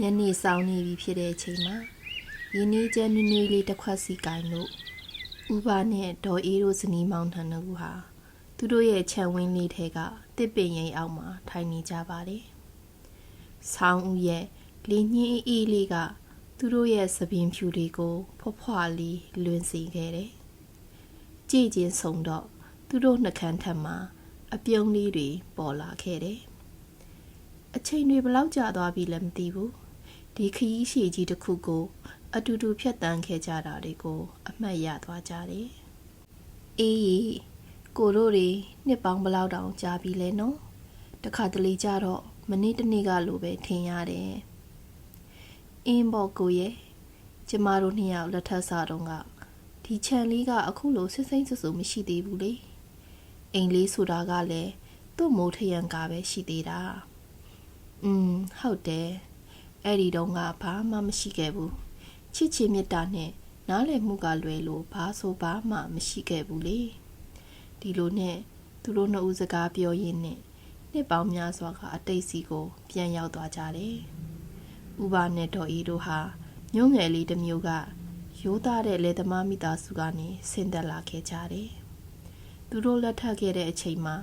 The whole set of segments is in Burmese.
ညနေဆောင်နေပြီဖြစ်တဲ့အချိန်မှာရင်းနှီးချမ်းနွေ့နွေ့လေးတစ်ခွက်စီကိုင်းလို့ဥပါနဲ့ဒေါ်အေးတို့ဇနီးမောင်နှံတို့ဟာသူတို့ရဲ့ခြံဝင်းလေးထဲကတစ်ပင်ရိပ်အောက်မှာထိုင်နေကြပါတယ်။ဆောင်းဦးရဲ့လင်းညင်းအေးလေးကသူတို့ရဲ့သပင်ဖြူတွေကို ဖွားဖွားလေးလွင်စေခဲ့တယ်။ကြည်ချင်းဆုံတော့သူတို့နှကန်းထက်မှာအပြုံးလေးတွေပေါ်လာခဲ့တယ်။အချိန်တွေဘလောက်ကြာသွားပြီလဲမသိဘူး။ ဒီခရီးရှည်ကြီးတစ်ခုကို အတူတူဖြတ်တန်းခဲ့ကြတာတွေကို အမှတ်ရသွားကြတယ်။အေးကြီးကိုတို့တွေနှစ်ပေါင်းဘလောက်တောင်ကြာပြီလဲနော်။တခါတလေကြတော့မနေ့တနေ့ကလိုပဲထင်ရတယ်။အင်းဘော်ကိုရဲ့ကျမတို့နှစ်ယောက်လက်ထပ်စားတော့ကဒီခြံလေးကအခုလိုဆစ်စိမ့်ဆဆူမရှိသေးဘူးလေ။အိမ်လေးဆိုတာကလည်းသူ့မိုးထရန်ကပဲရှိသေးတာ။อืมဟုတ်တယ်။ အဲ့ဒီတော့ကဘာမှမရှိခဲ့ဘူး။ချစ်ချစ်မြတ်တာနဲ့နားလည်မှုကလွယ်လို့ဘာဆိုဘာမှမရှိခဲ့ဘူးလေ။ဒီလိုနဲ့သူတို့နှစ်ဦးစကားပြောရင်းနဲ့နှစ်ပေါင်းများစွာကအတိတ်စီကိုပြန်ရောက်သွားကြတယ်။ဥပါနဲ့ဒေါ်ဤတို့ဟာမြို့ငယ်လေးတစ်မျိုးကရိုးသားတဲ့လေသမားမိသားစုကနေဆင်းသက်လာခဲ့ကြတယ်။သူတို့လက်ထပ်ခဲ့တဲ့အချိန်မှာ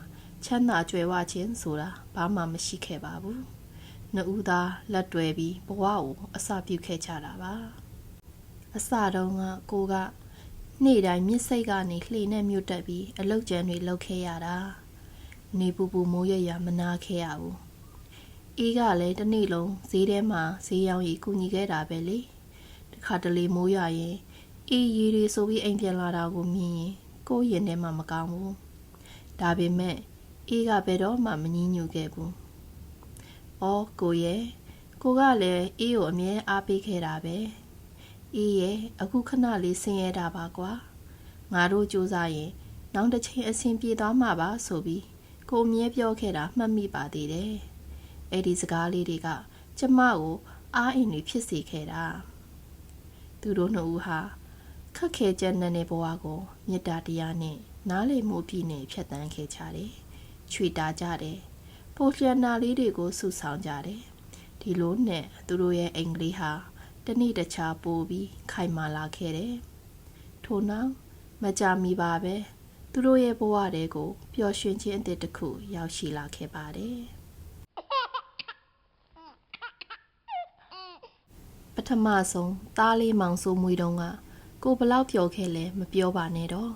ချမ်းသာကြွယ်ဝခြင်းဆိုတာဘာမှမရှိခဲ့ပါဘူး။ နှစ်ဦးသားလက်တွဲပြီးဘဝကိုအစပြုခဲ့ကြတာပါ။အစတုန်းကကိုကနေ့တိုင်းမြစ်စိတ်ကနေလှေနဲ့မြုပ်တက်ပြီးအလုတ်ကျန်တွေလုပ်ခဲ့ရတာ။နေပူပူမိုးရရမနာခဲ့ရဘူး။အေးကလည်းတစ်နေ့လုံးဈေးထဲမှာဈေးရောင်းရီကူညီခဲ့တာပဲလေ။တခါတလေမိုးရရင်အေးရီတွေဆိုပြီးအိမ်ပြန်လာတာကိုမြင်ရင်ကိုယ့်ရင်ထဲမှာမကောင်းဘူး။ဒါပေမဲ့အေးကဘယ်တော့မှမငြင်းညူခဲ့ဘူး။ အော်ကိုရဲ့ကိုကလည်းအေးကိုအမြဲအားပေးခဲ့တာပဲ။အေးရဲ့အခုခဏလေးဆင်းရဲတာပါကွာ။ငါတို့စူးစမ်းရင် နောက်တစ်ချိန်အဆင်ပြေသွားမှာပါဆိုပြီးကိုအမြဲပြောခဲ့တာမှတ်မိပါသေးတယ်။အဲ့ဒီစကားလေးတွေကကျမကိုအားအင်တွေဖြစ်စေခဲ့တာ။သူတို့နှစ်ဦးဟာခက်ခဲကြမ်းတဲ့ဘဝကိုမေတ္တာတရားနဲ့နားလည်မှုပြည့်နေဖြတ်တန်းခဲ့ကြတယ်။ချွေတာကြတယ်။ ပိုလျနာလေးတွေကိုစုဆောင်ကြတယ်။ဒီလိုနဲ့သူတို့ရဲ့အင်္ဂလိပ်ဟာတနေ့တခြားပိုပြီးခိုင်မာလာခဲ့တယ်။ထို့နောက်မကြမီပါပဲသူတို့ရဲ့ဘဝတွေကိုပျော်ရွှင်ခြင်းအသစ်တစ်ခု ရောက်ရှိလာခဲ့ပါတယ်။ပထမဆုံးသားလေးမောင်ဆိုးမွေတုံးကကိုဘလောက်ပျော်ခဲ့လဲမပြောပါနဲ့တော့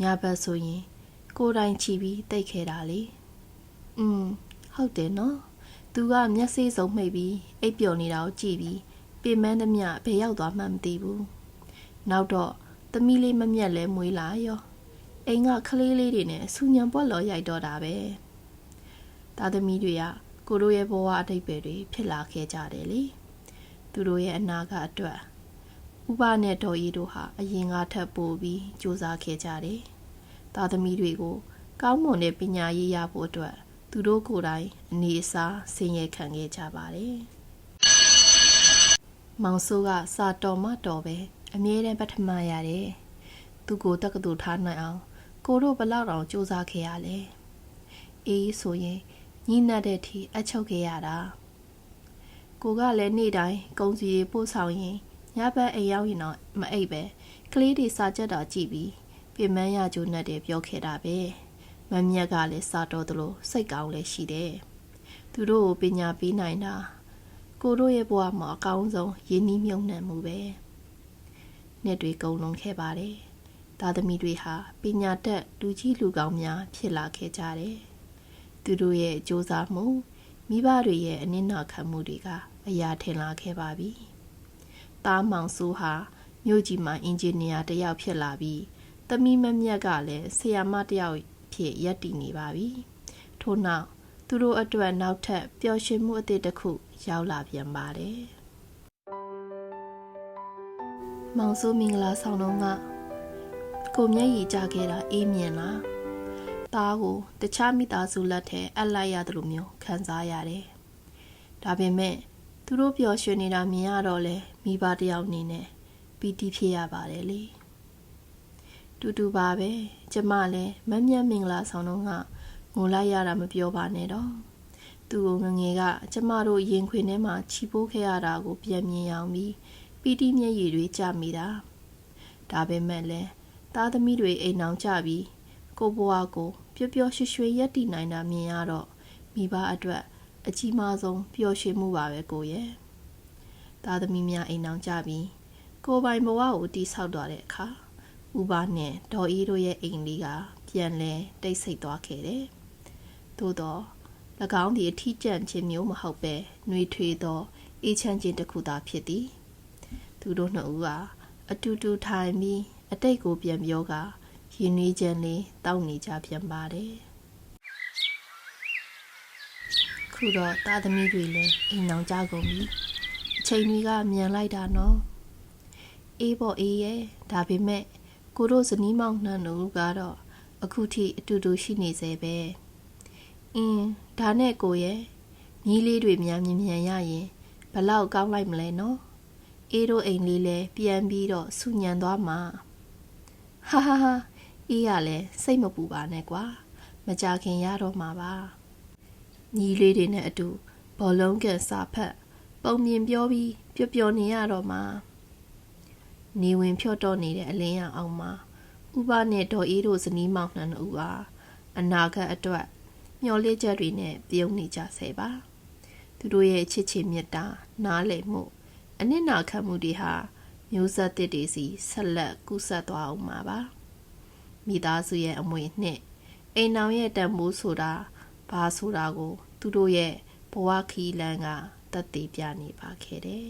ညဘက်ဆိုရင် ကိုယ်တိုင်ချီပြီးတိတ်ခဲ့တာလေอืม ဟုတ်တယ်နော်သူကမျက်စိစုံမှိတ်ပြီးအိပ်ပျော်နေတာကိုကြည့်ပြီးပြင်မန်းသမျှဘယ်ရောက်သွားမှမသိဘူးနောက်တော့သမီးလေးမမျက်လဲမွေးလာရောအိမ်ကကလေးလေးတွေနဲ့ဆူညံပွက်လော်ရိုက်တော့တာပဲသားသမီးတွေကကိုတို့ရဲ့ဘဝအတိတ်ပဲတွေဖြစ်လာခဲ့ကြတယ်လေသူတို့ရဲ့အနာဂတ်အတွက်ဥပနဲ့ဒေါ်ရီတို့ဟာအရင်ကထပ်ပို့ပြီးစူးစမ်းခဲ့ကြတယ်သားသမီးတွေကိုကောင်းမွန်တဲ့ပညာရေးရဖို့အတွက် သူတို့ကိုယ်တိုင်အနေအစားဆင်းရဲခံခဲ့ကြပါတယ်မောင်ဆိုးကစာတော်မတော်ပဲအမြဲတမ်းပထမရတယ်သူကိုတက္ကသိုလ်ထားနိုင်အောင် ကိုတို့ဘလောက်တောင်စူးစမ်းခဲ့ရလဲအေးဆိုရင်ညှိနှက်တဲ့အထိအချုပ်ခဲ့ရတာကိုကလည်းနေ့တိုင်းကုံစီပို့ဆောင်ရင်ညဘက်အိမ်ရောက်ရင်တော့မအိပ်ပဲကလေးတွေစာကြက်တာကြည့်ပြီးပြင်မန်းရကြိုးနဲ့တယ်ပြောခဲ့တာပဲ မမြက်ကလည်းစာတော်သလိုစိတ်ကောင်းလည်းရှိတယ်သူတို့ကိုပညာပေးနိုင်တာကိုတို့ရဲ့ဘဝမှာအကောင်းဆုံးရင်းနှီးမြုံနှံမှုပဲနှစ်တွေကုန်လွန်ခဲ့ပါတယ်သားသမီးတွေဟာပညာတတ်လူကြီးလူကောင်းများ ဖြစ်လာခဲ့ကြတယ်။သူတို့ရဲ့စ조사မှုမိဘတွေရဲ့အနစ်နာခံမှုတွေကအရာထင်လာခဲ့ပါပြီ။သားမောင်ဆိုးဟာမြို့ကြီးမှာအင်ဂျင်နီယာတယောက်ဖြစ်လာပြီးသမီးမမြတ်ကလည်းဆရာမတယောက် ဖြစ်ရပ်တည်နေပါပြီ။ထို့နောက်သူတို့အတွက်နောက်ထပ်ပျော်ရွှင်မှုအသစ်တစ်ခု ရောက်လာပြန်ပါတယ်။မောင်ဆိုးမင်္ဂလာဆောင်တော့ကကိုမျက်ရည်ကျခဲ့တာအေးမြင်လား။သားကိုတခြားမိသားစုလက်ထဲအပ်လိုက်ရတယ်လို့မျိုးခံစားရတယ်။ဒါပေမဲ့သူတို့ပျော်ရွှင်နေတာမြင်ရတော့လေမိဘတယောက်အနေနဲ့ပီတိဖြစ်ရပါတယ်လေ။ တူတူပါပဲကျမလည်းမမြတ်မင်္ဂလာဆောင်တော့ကငိုလိုက်ရတာမပြောပါနဲ့တော့သူ့ကိုငငယ်ကကျမတို့ရင်ခွင်ထဲမှာချီပိုးခဲ့ရတာကိုပြန်မြင်ရအောင်ပြီးပီတိမျက်ရည်တွေကျမိတာဒါပေမဲ့လည်းသားသမီးတွေအိမ်အောင်ကြပြီးကိုဘွားကိုပျော်ပျော်ရွှင်ရွှင်ရက်တည်နိုင်တာမြင်ရတော့မိဘအတွက်အကြီးမားဆုံးပျော်ရွှင်မှုပါပဲကိုရဲ့သားသမီးများအိမ်အောင်ကြပြီးကိုယ်ပိုင်ဘဝကိုတိဆောက်သွားတဲ့အခါ ဥပါနဲ့ဒေါ်အေးတို့ရဲ့အိမ်လေးကပြန်လဲတိတ်ဆိတ်သွားခဲ့တယ်သို့တော့၎င်းသည်အထီးကျန်ခြင်းမျိုးမဟုတ်ပဲနှွေထွေးသောအေးချမ်းခြင်းတစ်ခုသာဖြစ်သည်သူတို့နှစ်ဦးကအတူတူထိုင်ပြီးအတိတ်ကိုပြန်ပြောကရင်းနှီးခြင်းလေးတောက်နေကြပြန်ပါတယ်ခုတော့တာသမီတွေလည်းအိမ်အောင်ကြကုန်ပြီအချိန်တွေကမြန်လိုက်တာနော်အေးပေါ့အေးရဲ့ဒါပေမဲ့ ကိုတို့ဇနီးမောင်နှံတို့ကတော့အခုထိအတူတူရှိနေစေပဲအင်းဒါနဲ့ကိုရဲ့ညီးလေးတွေများမြင်မြန်ရရင်ဘလောက်ကောင်းလိုက်မလဲနော်အေးတို့အိမ်လေးလဲပြန်ပြီးတော့ဆူညံသွားမှာဟာဟာဟာအေးရလဲစိတ်မပူပါနဲ့ကွာမကြခင်ရတော့မှာပါညီးလေးတွေနဲ့အတူဘောလုံးကန်စာဖက် ပုံမြင်ပြောပြီးပျော်ပျော်နေရတော့မှာ နေဝင်ဖြော့တော့နေတဲ့အလင်းရအောင်မှာဥပနဲ့ဒေါ်အေးတို့ဇနီးမောင်နှံတို့ဟာအနာဂတ်အတွက်မျော်လင့်ချက်တွေနဲ့ပြုံးနေကြဆဲပါသူတို့ရဲ့ချစ်ချစ်မြတ်တာ နားလည်မှုအနစ်နာခံမှုတွေဟာမျိုးဆက်တစ်တွေစီဆက်လက်ကူးဆက်သွားအောင်မှာပါမိသားစုရဲ့အမွေနှစ်အိမ်အောင်ရဲ့တန်ဖိုးဆိုတာဘာဆိုတာကို သူတို့ရဲ့ဘဝခီးလန်းကတတ်သိပြနေပါခဲ့တယ်